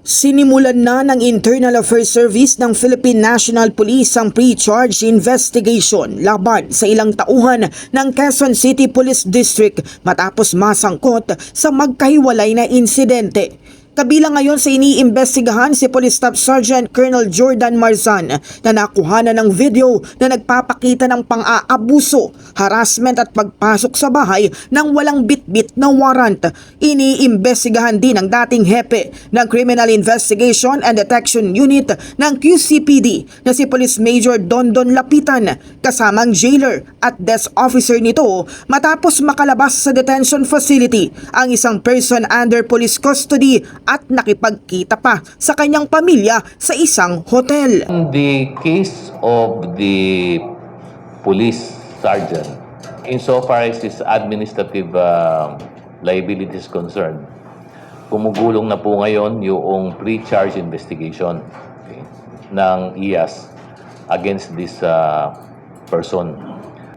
Sinimulan na ng Internal Affairs Service ng Philippine National Police ang pre-charge investigation laban sa ilang tauhan ng Quezon City Police District matapos masangkot sa magkahiwalay na insidente. Kabilang ngayon sa iniimbestigahan si Police Staff Sergeant Colonel Jordan Marzan na nakuhanan ng video na nagpapakita ng pang-aabuso, harassment at pagpasok sa bahay ng walang bitbit na warrant. Iniimbestigahan din ang dating hepe ng Criminal Investigation and Detection Unit ng QCPD na si Police Major Dondon Lapitan kasamang jailer at desk officer nito matapos makalabas sa detention facility ang isang person under police custody at nakipagkita pa sa kanyang pamilya sa isang hotel. In the case of the police sergeant, insofar as his administrative uh, liability is concerned, gumugulong na po ngayon yung pre-charge investigation okay, ng IAS against this uh, person.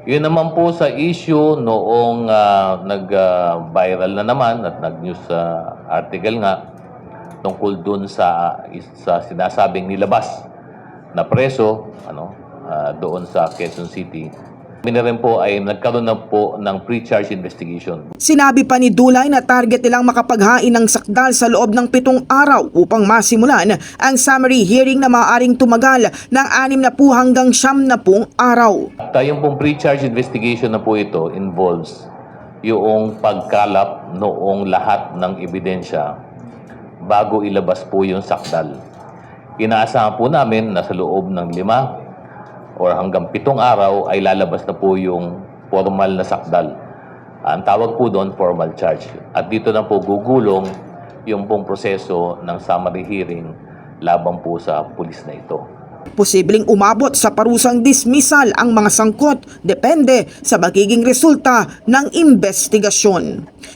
Yun naman po sa issue noong uh, nag-viral na naman at nag-news uh, article nga tungkol dun sa, sa sinasabing nilabas na preso ano ah, doon sa Quezon City. Kami na rin po ay nagkaroon na po ng pre-charge investigation. Sinabi pa ni Dulay na target nilang makapaghain ng sakdal sa loob ng pitong araw upang masimulan ang summary hearing na maaaring tumagal ng anim na po hanggang siyam na pong araw. At uh, yung pong pre-charge investigation na po ito involves yung pagkalap noong lahat ng ebidensya bago ilabas po yung sakdal. Inaasahan po namin na sa loob ng lima or hanggang pitong araw ay lalabas na po yung formal na sakdal. Ang tawag po doon, formal charge. At dito na po gugulong yung pong proseso ng summary hearing laban po sa pulis na ito. Posibleng umabot sa parusang dismissal ang mga sangkot depende sa magiging resulta ng investigasyon.